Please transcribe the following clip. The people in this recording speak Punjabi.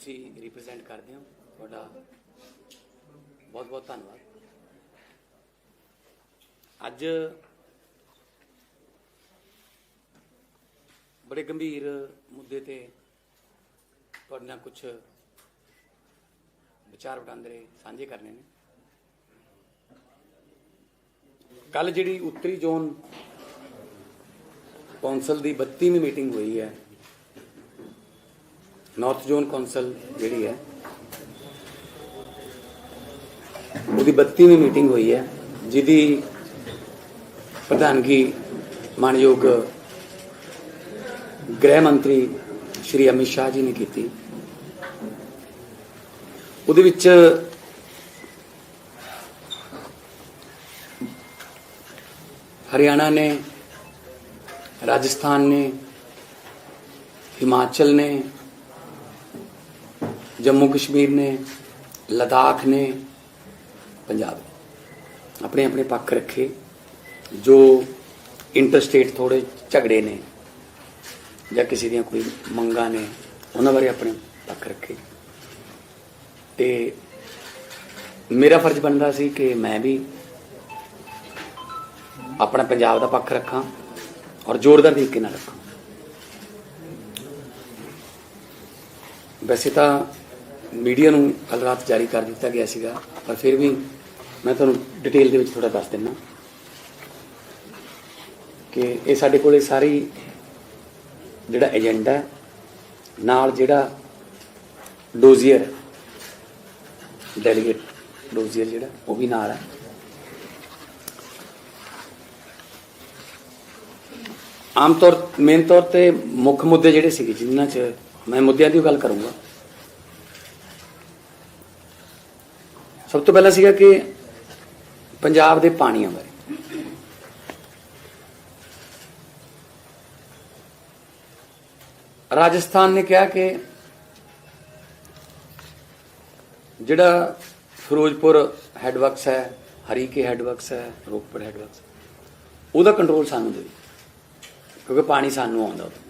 ਤੁਸੀਂ ਰਿਪਰੈਜ਼ੈਂਟ ਕਰਦੇ ਹੋ, ਤੁਹਾਡਾ ਬਹੁਤ ਬਹੁਤ ਧੰਨਵਾਦ। ਅੱਜ ਬੜੇ ਗੰਭੀਰ ਮੁੱਦੇ ਤੇ ਤੁਹਾਡੇ ਨਾਲ ਕੁਝ ਵਿਚਾਰ ਵਟਾਂਦਰੇ ਸਾਂਝੇ ਕਰਨੇ ਨੇ। ਕੱਲ ਜਿਹੜੀ ਉੱਤਰੀ ਜ਼ੋਨ ਕੌਂਸਲ ਦੀ 32ਵੀਂ ਮੀਟਿੰਗ ਹੋਈ ਹੈ ਨਾਰਥ ਜ਼ੋਨ ਕੌਂਸਲ ਜਿਹੜੀ ਹੈ, ਉਹਦੀ 32ਵੀਂ ਮੀਟਿੰਗ ਹੋਈ ਹੈ, ਜਿਹਦੀ ਪ੍ਰਧਾਨਗੀ ਮਾਨਯੋਗ ਗ੍ਰਹਿ ਮੰਤਰੀ ਸ਼੍ਰੀ ਅਮਿਤ ਸ਼ਾਹ ਜੀ ਨੇ ਕੀਤੀ। ਉਹਦੇ ਵਿੱਚ ਹਰਿਆਣਾ ਨੇ, ਰਾਜਸਥਾਨ ਨੇ, ਹਿਮਾਚਲ ਨੇ ਜੰਮੂ ਕਸ਼ਮੀਰ ਨੇ, ਲਦਾਖ ਨੇ, ਪੰਜਾਬ ਆਪਣੇ ਆਪਣੇ ਪੱਖ ਰੱਖੇ ਜੋ ਇੰਟਰਸਟੇਟ ਥੋੜੇ ਝਗੜੇ ਨੇ ਜਾਂ ਕਿਸੇ ਦੀਆਂ ਕੋਈ ਮੰਗਾਂ ਨੇ, ਉਹਨਾਂ ਬਾਰੇ ਆਪਣੇ ਪੱਖ ਰੱਖੇ। ਤੇ ਮੇਰਾ ਫਰਜ਼ ਬਣਦਾ ਸੀ ਕਿ ਮੈਂ ਵੀ ਆਪਣਾ ਪੰਜਾਬ ਦਾ ਪੱਖ ਰੱਖਾਂ ਔਰ ਜ਼ੋਰਦਾਰ ਤਰੀਕੇ ਨਾਲ ਰੱਖਾਂ। ਵੈਸੇ ਤਾਂ ਮੀਡੀਆ ਨੂੰ ਕੱਲ ਰਾਤ ਜਾਰੀ ਕਰ ਦਿੱਤਾ ਗਿਆ ਸੀਗਾ, ਪਰ ਫਿਰ ਵੀ ਮੈਂ ਤੁਹਾਨੂੰ ਡਿਟੇਲ ਦੇ ਵਿੱਚ ਥੋੜਾ ਦੱਸ ਦਿੰਦਾ। ਕਿ ਇਹ ਸਾਡੇ ਕੋਲੇ ਸਾਰੀ ਜਿਹੜਾ ਏਜੰਡਾ ਨਾਲ ਜਿਹੜਾ ਡੋਜ਼ੀਅਰ ਡੈਲੀਗੇਟ ਡੋਜ਼ੀਅਰ ਜਿਹੜਾ, ਉਹ ਵੀ ਨਾਲ ਹੈ। ਆਮ ਤੌਰ ਮੇਨ ਤੌਰ ਤੇ ਮੁੱਖ ਮੁੱਦੇ ਜਿਹੜੇ ਸੀਗੇ ਜਿਨ੍ਹਾਂ 'ਚ ਮੈਂ ਮੁੱਦਿਆਂ ਦੀ ਗੱਲ ਕਰੂੰਗਾ ਸਭ ਤੋਂ ਪਹਿਲਾਂ ਸੀਗਾ ਕਿ ਪੰਜਾਬ ਦੇ ਪਾਣੀਆਂ ਬਾਰੇ। ਰਾਜਸਥਾਨ ਨੇ ਕਿਹਾ ਕਿ ਜਿਹੜਾ ਫਿਰੋਜ਼ਪੁਰ ਹੈਡਵਰਕਸ ਹੈ, ਹਰੀਕੇ ਹੈਡਵਰਕਸ ਹੈ, ਰੋਪੜ ਹੈਡਵਰਕਸ, ਉਹਦਾ ਕੰਟਰੋਲ ਸਾਨੂੰ ਦੇ ਕਿਉਂਕਿ ਪਾਣੀ ਸਾਨੂੰ ਆਉਂਦਾ ਉੱਥੋਂ।